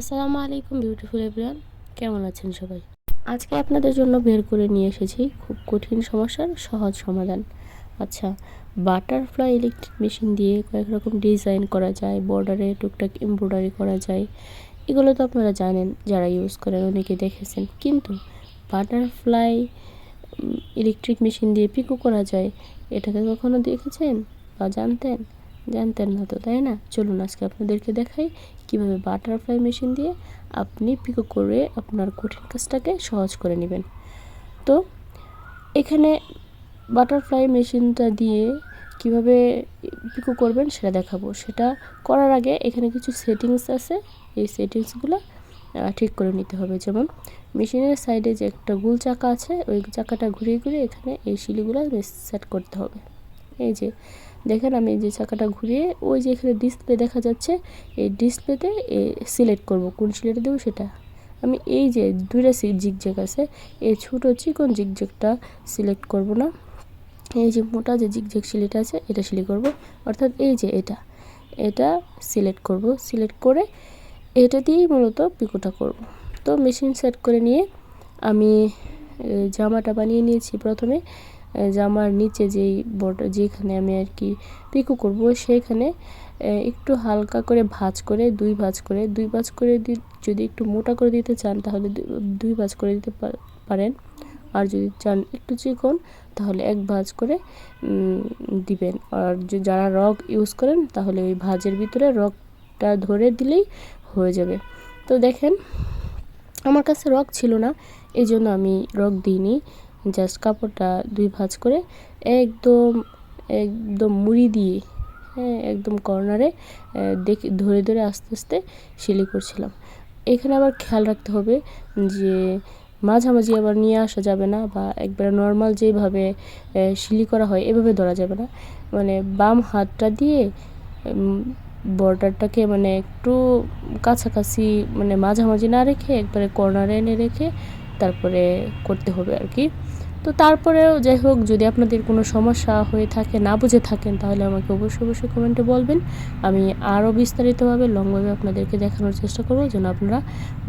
আসসালামু আলাইকুম beautiful everyone কেমন আছেন সবাই? আজকে আপনাদের জন্য বের করে নিয়ে এসেছি খুব কঠিন সমস্যার সহজ সমাধান। আচ্ছা বাটারফ্লাই ইলেকট্রিক মেশিন দিয়ে কয়েক রকম ডিজাইন করা যায় বর্ডারে টুকটাক এমব্রয়ডারি করা যায়। এগুলো তো আপনারা জানেন, যারা ইউজ করেন অনেকে দেখেছেন। কিন্তু বাটারফ্লাই ইলেকট্রিক মেশিন দিয়ে পিকো করা যায়, এটাকে কখনো দেখেছেন বা জানতেন? জানতেন না তো, তাই না? চলুন আজকে আপনাদেরকে দেখাই কীভাবে বাটারফ্লাই মেশিন দিয়ে আপনি পিকো করে আপনার কঠিন কাজটাকে সহজ করে নেবেন। তো, এখানে বাটারফ্লাই মেশিনটা দিয়ে কীভাবে পিকো করবেন সেটা দেখাবো। সেটা করার আগে এখানে কিছু সেটিংস আছে। এই সেটিংসগুলো ঠিক করে নিতে হবে। যেমন মেশিনের সাইডে যে একটা গুল চাকা আছে, ওই চাকাটা ঘুরিয়ে ঘুরিয়ে এখানে এই শিলিগুলো সেট করতে হবে। এই যে, দেখেন আমি যে চাকাটা ঘুরিয়ে ওই যে এখানে ডিসপ্লে দেখা যাচ্ছে, এই ডিসপ্লেতে এ সিলেক্ট করব। কোন সিলেক্ট দেবো সেটা? আমি এই যে দুইটা জিগজ্যাগ আছে, এই ছোটো চিকন জিগজ্যাগটা সিলেক্ট করব না। এই যে মোটা যে জিগজ্যাগ সিলেক্ট আছে, এটা সিলেক্ট করব। অর্থাৎ এই যে এটা এটা সিলেক্ট করব। সিলেক্ট করে এটা দিয়েই মূলত পিকোটা করব। তো মেশিন সেট করে নিয়ে আমি জামাটা বানিয়ে নিয়েছি প্রথমে। জামার নিচে যেই বর্ডার যেখানে আমি আর কি পিকো করব, সেখানে একটু হালকা করে ভাঁজ করে, দুই ভাঁজ করে, দুই ভাঁজ করে যদি একটু মোটা করে দিতে চান, তাহলে দুই ভাঁজ করে দিতে পারেন। আর যদি চান একটু চিকন, তাহলে এক ভাঁজ করে দিবেন। আর যারা রক ইউজ করেন, তাহলে ওই ভাঁজের ভিতরে রকটা ধরে দিলেই হয়ে যাবে। তো দেখেন, আমার কাছে রক ছিল না এই জন্য আমি রক দিইনি। জাস্ট কাপড়টা দুই ভাঁজ করে একদম একদম মুড়ি দিয়ে হ্যাঁ একদম কর্নারে দেখে, ধরে ধরে আস্তে আস্তে সেলাই করছিলাম। এখানে আবার খেয়াল রাখতে হবে যে মাঝামাঝি আবার নিয়ে আসা যাবে না বা একবারে নর্মাল যেভাবে সিলি করা হয় এভাবে ধরা যাবে না। মানে বাম হাতটা দিয়ে বর্ডারটাকে মানে একটু কাছাকাছি মানে মাঝামাঝি না রেখে একবারে কর্নারে এনে রেখে তারপরে করতে হবে আর কি। তো তারপরেও যাই হোক, যদি আপনাদের কোনো সমস্যা হয়ে থাকে, না বুঝে থাকেন, তাহলে আমাকে অবশ্যই অবশ্যই কমেন্টে বলবেন। আমি আরও বিস্তারিতভাবে, লংভাবে আপনাদেরকে দেখানোর চেষ্টা করব, যেন আপনারা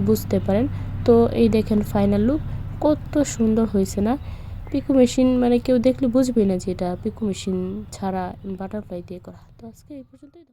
বুঝতে পারেন। তো এই দেখেন ফাইনাল লুক কত সুন্দর হয়েছে না? পিকু মেশিন মানে কেউ দেখলে বুঝবে না যে এটা পিকু মেশিন ছাড়া বাটারফ্লাই দিয়ে করা। তো আজকে এই পর্যন্তই।